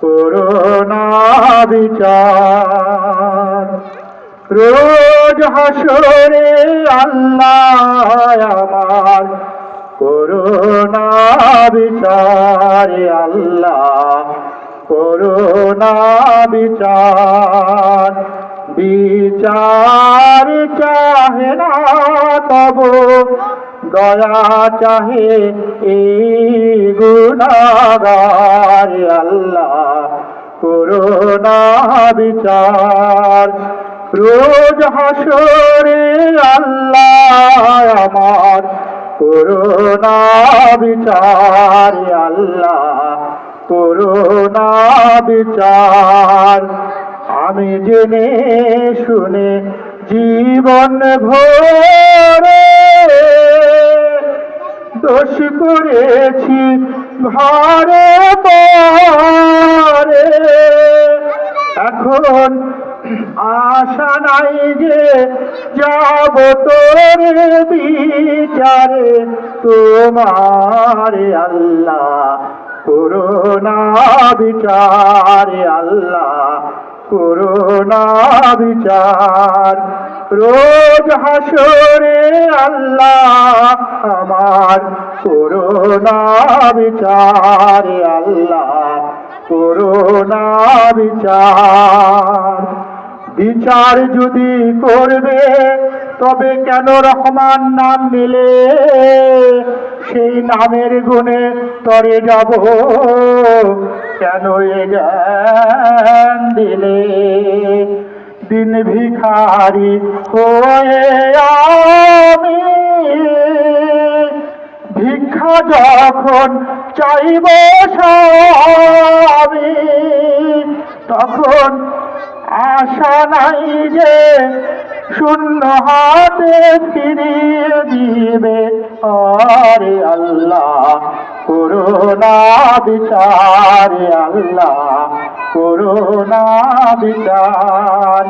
Corona বিচার রোজ হাসরে আল্লাহ আমার করোনা বিচার আল্লাহ করোনা বিচার বিচার চাহে না তব, দয়া চাহে এই গুণাগার আল্লাহ করোনা বিচার রোজ হাসরে আল্লাহ আমার করোনা বিচার আল্লাহ করোনা বিচার আমি জেনে শুনে জীবন ভরে দোষ করেছি, ঘরে পরে এখন আশা নাই যে যাব তোর বিচারে। তোমার আল্লাহ করোনা বিচারে, আল্লাহ করোনা বিচার। রোজ হাসরে আল্লাহ আমার করোনা বিচারে, আল্লাহ করোনা বিচার বিচার যদি করবে, তবে কেন রহমান নাম নিলে? সেই নামের গুণে তরে যাব, কেন এ দিলে? দিন ভিখারি হয়ে আমি। ভিক্ষা যখন চাইব সবই। তখন আশা নাই যে শূন্য হাতে ফিরিয়ে দিবে। আরে আল্লাহ করোনা বিচারে আল্লাহ করোনা বিচার।